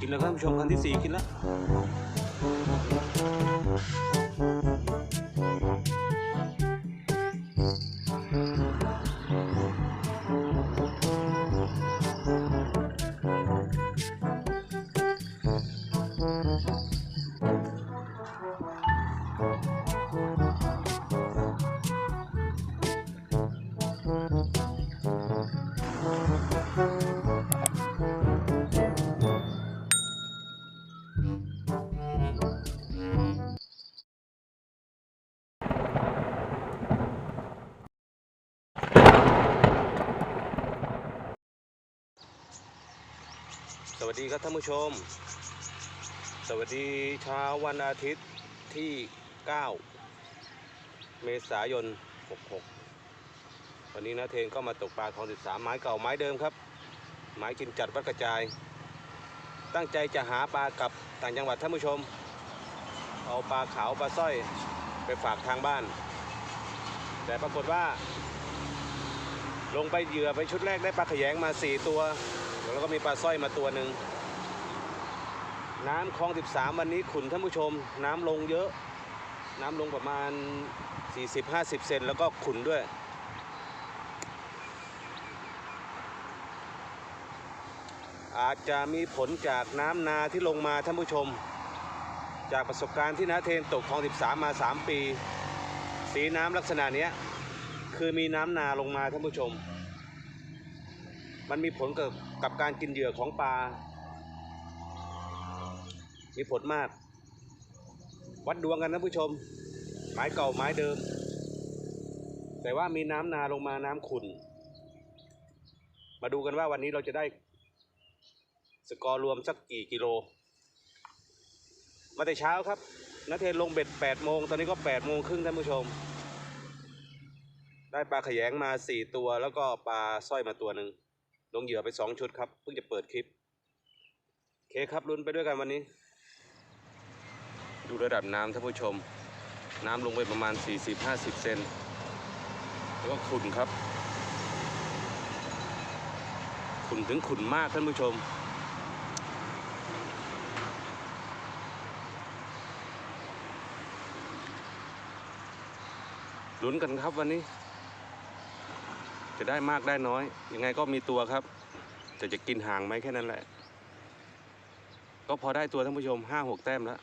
กินแล้ วครับท่านผู้ชมคันที่สี่กินแล้วสวัสดีครับท่านผู้ชม สวัสดีเช้าวันอาทิตย์ที่ 9 เมษายน 66 วันนี้นะเทนก็มาตกปลาของ13 ไม้เก่าไม้เดิมครับ ไม้กินจัดวัดกระจาย ตั้งใจจะหาปลากับต่างจังหวัดท่านผู้ชม เอาปลาขาวปลาสร้อยไปฝากทางบ้าน แต่ปรากฏว่า ลงไปเหยื่อไปชุดแรกได้ปลาขยงมา 4 ตัว แล้วก็มีปลาสร้อยมาตัวหนึ่งน้ำคลอง 13 วันนี้ขุนท่านผู้ชม น้ำลงเยอะ น้ำลงประมาณ 40-50 เซนแล้วก็ขุนด้วย อาจจะมีผลจากน้ำนาที่ลงมาท่านผู้ชม จากประสบการณ์ที่นาเทนตกคลอง 13 มา 3 ปี สีน้ำลักษณะนี้คือมีน้ำนาลงมาท่านผู้ชม มันมีผลกับกับการกินเหยื่อของปลา มีผลมาก วัดดวงกันนะผู้ชม ไม้เก่าไม้เดิม แต่ว่ามีน้ำนาลงมาน้ำขุ่น มาดูกันว่าวันนี้เราจะได้ สกอร์รวมสักกี่กิโล มาแต่เช้าครับนัทเทนลงเบ็ด8โมง ตอนนี้ก็8โมงครึ่งท่านผู้ชม ได้ปลาขยงมา 4 ตัว แล้วก็ปลาสร้อยมาตัวหนึ่ง ลงเหยื่อไปสองชุดครับเพิ่งจะเปิดคลิปเคครับลุ้นไปด้วยกันวันนี้ ดูระดับน้ำท่านผู้ชม น้ำลงไปประมาณ 40-50 เซนแล้วก็ขุ่นครับขุ่นถึงขุ่นมากท่านผู้ชม ลุ้นกันครับวันนี้ จะได้มากได้น้อย ยังไงก็มีตัวครับ แต่จะกินห่างไหมแค่นั้นแหละ ก็พอได้ตัวท่านผู้ชมห้าหกแต้มแล้ว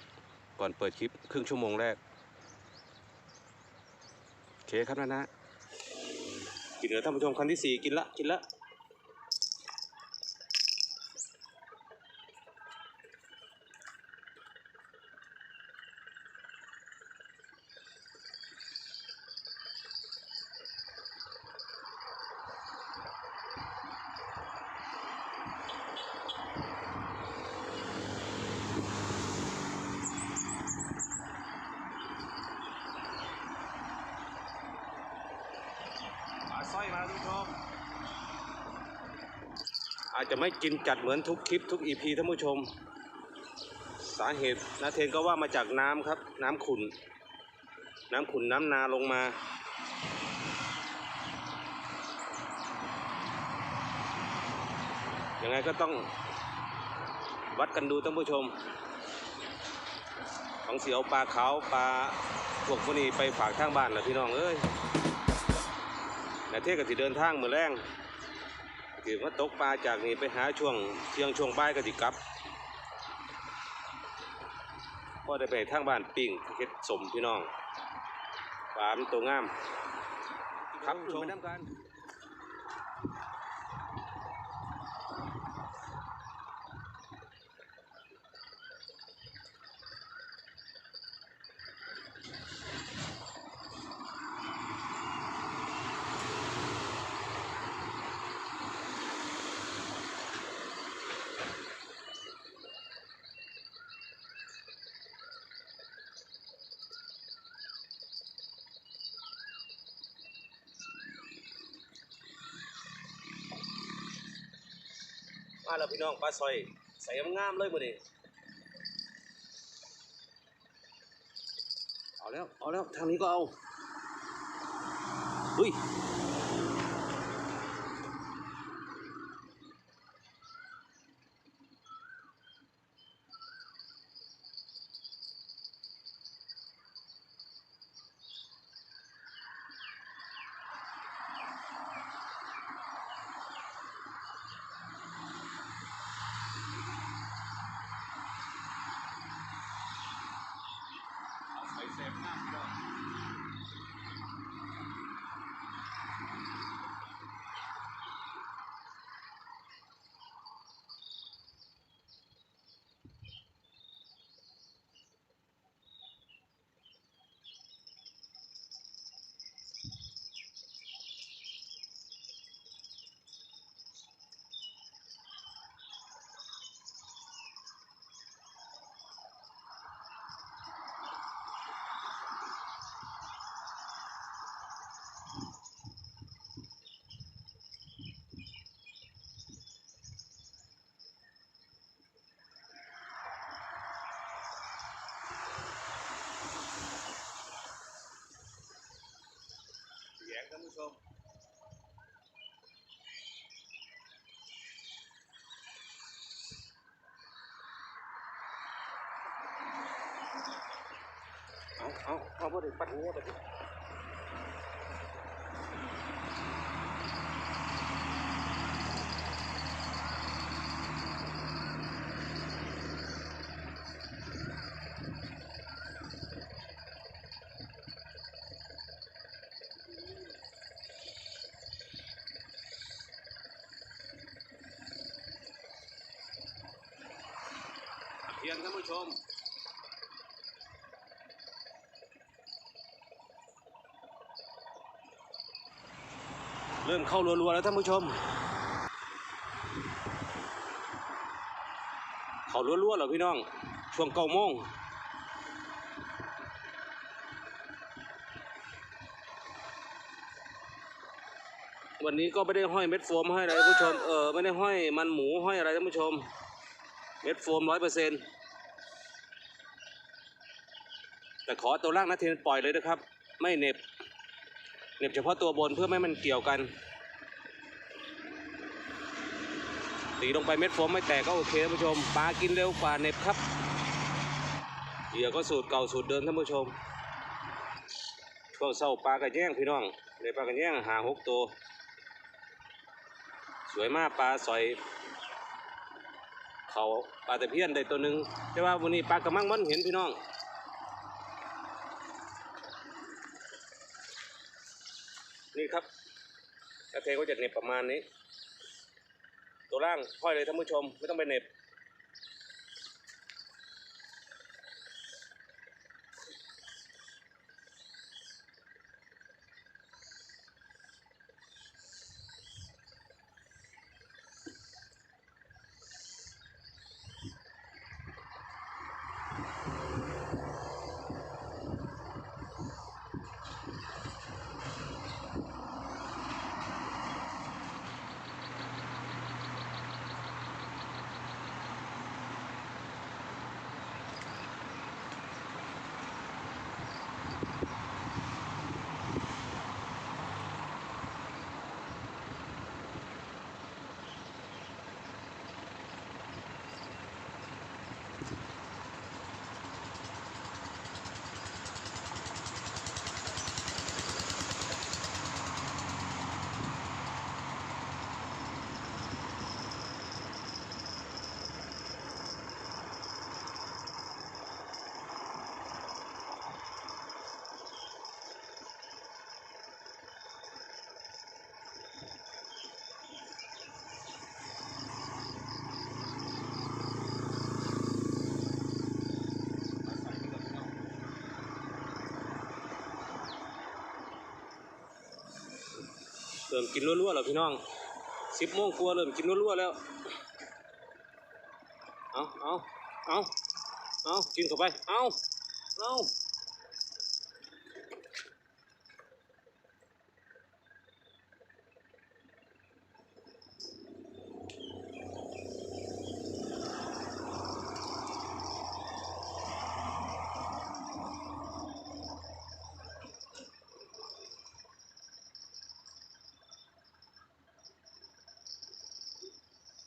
ก่อนเปิดคลิปครึ่งชั่วโมงแรกโอเคครับนะนะกินเหลือท่านผู้ชมคันที่สี่กินละกินละ ปลาสร้อยมาทุกท่านอา จจะไม่กินจัดเหมือนทุกคลิปทุกอีพีท่านผู้ชม สาเหตุนาเทนก็ว่ามาจากน้ำครับ น้ำขุ่น น้ำขุ่นน้ำนาลงมา ยังไงก็ต้องวัดกันดูท่านผู้ชม ของเสียวปลาขาวปลาพวกพวกนี้ไปฝากทางบ้านเหรอพี่น้องเอ้ยแต่เทศก็สิเดินทางเหมือนแรง คือว่าตกปลาจากนี้ไปหาช่วงเที่ยงช่วงบ่ายก็สิกลับก็ได้ไปทางบ้านปิ้งเฮ็ดสมพี่น้องปลามันตัวงามครับชมไปน้ำกัน แล้วพี่น้องปลาซอยใส่งามๆเลยมื้อนี้เอาแล้ว เอาแล้ว ทางนี้ก็เอาเฮ้ย ง ท่านผู้ชมเอาเอาเอาบ่ได้ปัดหัวไปดิเพียงท่าน ผู้ชม เริ่มเข้ารัวๆแล้วท่านผู้ชม เข้ารัวๆแล้วพี่น้อง ช่วงเก้าโมงวันนี้ก็ไม่ได้ห้อยเม็ดโฟมให้อะไรท่านผู้ชม เออไม่ได้ห้อยมันหมูห้อยอะไรท่านผู้ชม เม็ดโฟมร้อยเปอร์เซ็นต์แต่ ขอตัวล่างนะเทนปล่อยเลยนะครับ ไม่เน็บเน็บเฉพาะตัวบนเพื่อไม่ให้มันเกี่ยวกันตีลงไปเม็ดโฟมไม่แตกก็โอเคท่านผู้ชมปลากินเร็วกว่าเน็บครับเหยื่อก็สูตรเก่าสูตรเดิมท่านผู้ชมช่วงเศร้าปลากระแย่งพี่น้องเลยปลากระแย่งหาหกตัว สวยมากปลาสอย เขาปลาตะเพียนได้ตัวหนึ่งแต่ว่าวันนี้ปลากระมังมันเห็นพี่น้อง นี่ครับ กระเทก็จะเหน็บประมาณนี้ ตัวล่างห้อยเลยท่านผู้ชม ไม่ต้องไปเหน็บ ริ่มกินรัวๆแล้วพี่น้องสิบโมงกลัวเริ่มกินรัวๆแล้ว เอาเอาเอาเอากินเข้าไป เอาเอา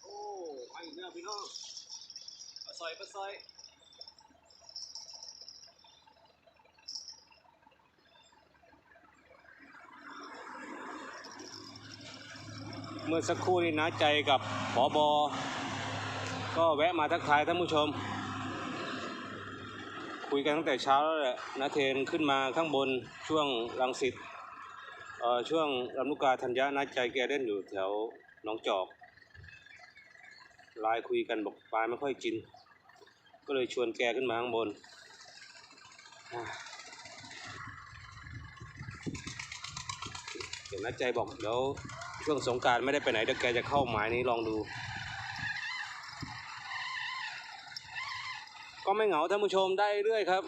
โอ้ ไปอีกแล้วพี่น้องปลาซอยปซอยเมื่อสักครู่นี้นะใจกับผอบอก็แวะมาทักทายท่านผู้ชม คุยกันตั้งแต่เช้าแล้วแหละนาเทนขึ้นมาข้างบนช่วงรังสิตช่วงลำลูกกาธัญญานาใจแกเล่นอยู่แถวหนองจอก ไลน์คุยกันบอกปลาไม่ค่อยกิน ก็เลยชวนแกขึ้นมาข้างบนเดี๋ยวนัดใจบอกเดี๋ยวช่วงสงการไม่ได้ไปไหนเดี๋ยวแกจะเข้าหมายนี้ลองดู ก็ไม่เหงาท่านผู้ชมได้เรื่อยครับ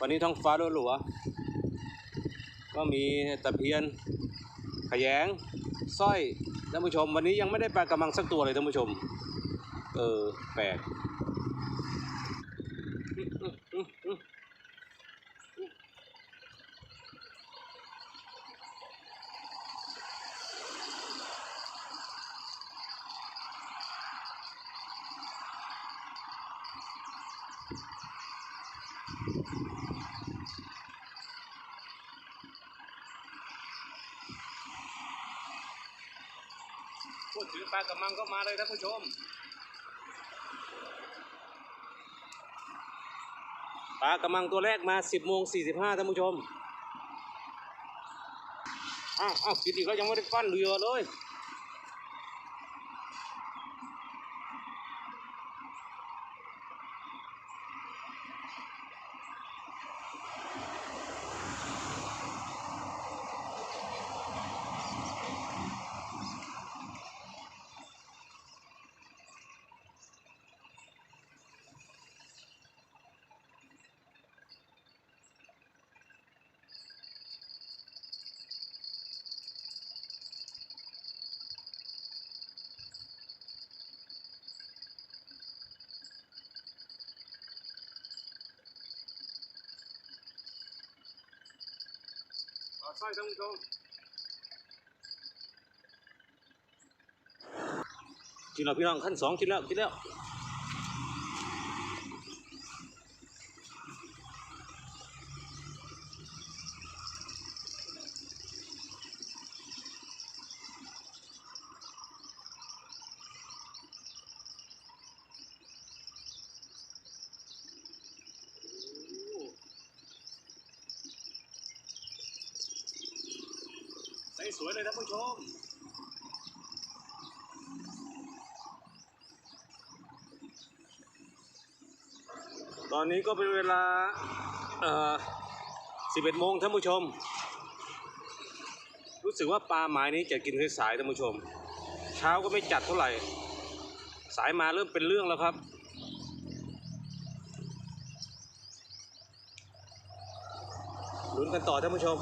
วันนี้ท้องฟ้าหลัวก็มีตะเพียนขยงสร้อย ท่านผู้ชมวันนี้ยังไม่ได้ปลากระมังสักตัวเลยท่านผู้ชม เออแปลก พูดถึงปลากระมังก็มาเลยท่านผู้ชม ปลากระมังตัวแรกมา 10โมง45ท่านผู้ชม อ้าวอ้าวกินอีกแล้วยังไม่ได้ปั้นเรือเลย ขอสร้ท่านผู้ชมกินแล้วพี่น้องขั้นสองกินแล้วกินแล้ว ใส่สวยเลยท่านผู้ชม ต อนนี้ก็เป็นเวลาเอ่อ11โมงท่านผู้ชม รู้สึกว่าปลาหมายนี้จะกินสายๆท่านผู้ชม เช้าก็ไม่จัดเท่าไหร่ สายมาเริ่มเป็นเรื่องแล้วครับ ลุ้นกันต่อท่านผู้ชม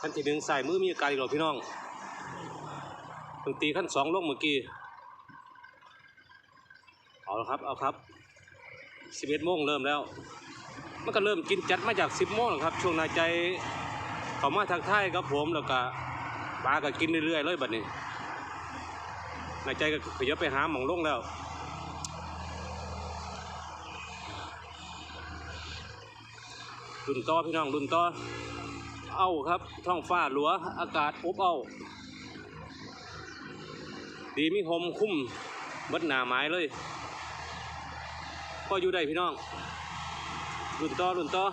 ขั้นที่หนึ่งใส่มือมีอาการอีกหรอพี่น้องเพิ่งตีขั้นสองลงเมื่อกี้ เอาละครับ เอาครับ สิบเอ็ดโมงเริ่มแล้ว มันก็เริ่มกินจัดมาจากสิบโมงครับ ช่วงนายใจเขามาทักทายครับผมแล้วก็ปลาก็กินเรื่อยๆเลยบัดนี้นายใจก็ขยับไปหาหมองลงแล้วรุ่นต่อพี่น้องรุ่นต่อเอาครับท้องฟ้าหลัวอากาศอบเอาดีมีหมคุ้มบดหนาไม้เลย ก็อยู่ได้พี่น้องรุ่นต่อรุ่นต่อ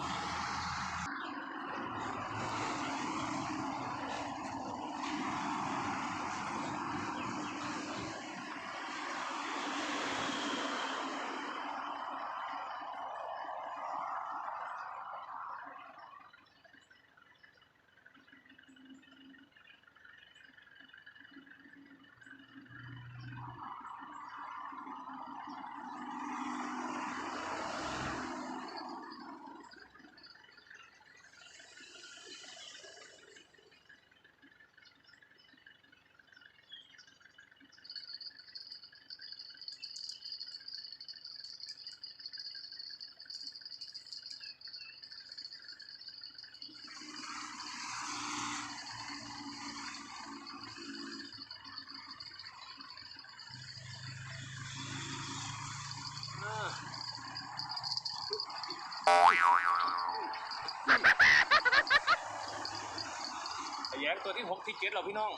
แยงตัว ที่หกที่เจ็ดเราพี่น้อง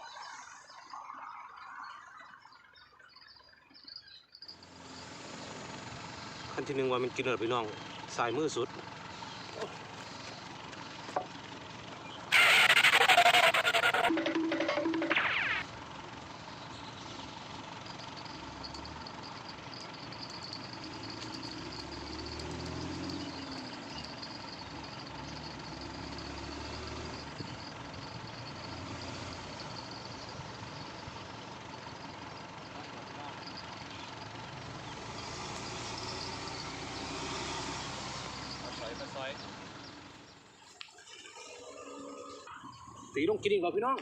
ขั้นที่หนึ่งว่ามันกินเล้วพี่น้องสายมือสุด ตีต้องกินอีกแล้วพี่น้อง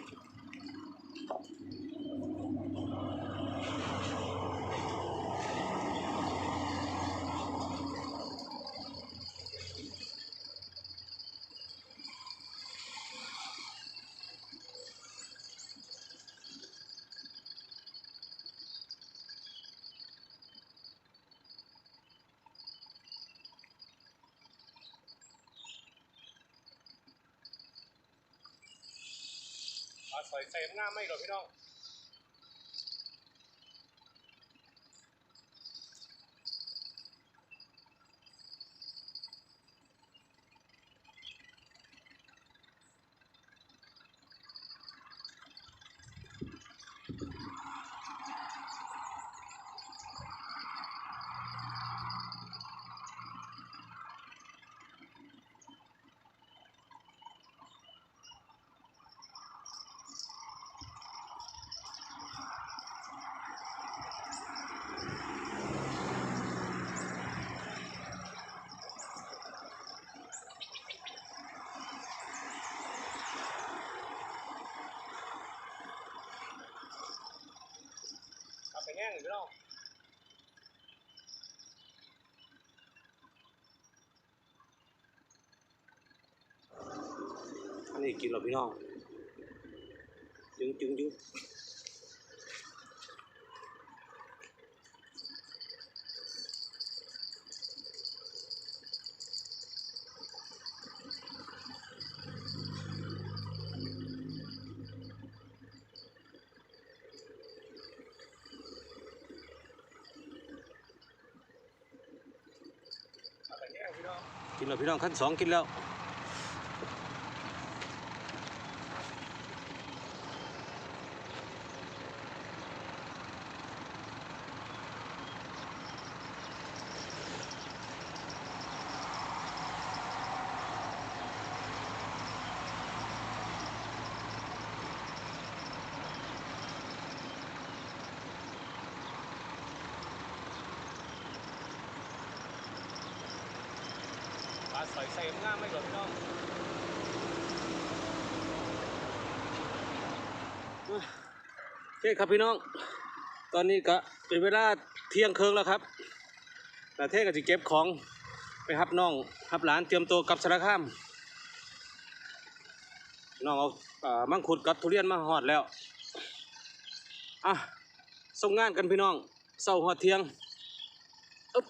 ปลาซอยใส่ง่าไม่หรอกพี่น้อง เอาไปแง่งพี่น้องอันนี้กินหรอพี่น้องจึงจึงจึงเอาไปแง่งพี่น้อง กินแล้ว พี่น้องขั้นสองกินแล้ว ปลาซอยใส่ง่ามไม่หรอกพี่น้องโอเคครับพี่น้อง ตอนนี้ก็เป็นเวลาเที่ยงคืนแล้วครับนาเทศก็จะเก็บของไปฮับน้องฮับหลานเตรียมตัวกับสารคามน้องเอามังคุดกับทุเรียนมาหอดแล้ว อะส่งงานกันพี่น้องเศร้าหอดเที่ยงอึ๊บ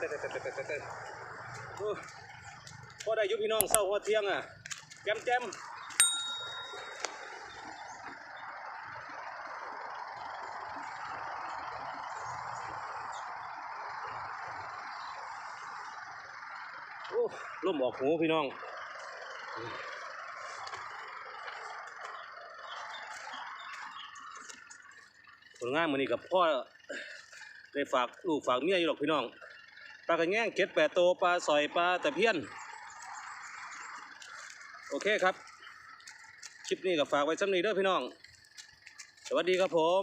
แต่แต่แต่แต่แต่แต่แต่โอ้พอได้อยุพี่น้อง เที่ยงอะแจมแจมโอ้ล่มออกหูพี่น้องผลงานมือนี้กับพ่อได้ฝากลูกฝากเมียอยู่หรอกพี่น้องปลากระแง่งเก็ดแปดโตปลาสอยปลาตะเพียน เคครับ คลิปนี้ก็ฝากไว้สำนีเด้อพี่น้อง สวัสดีครับผม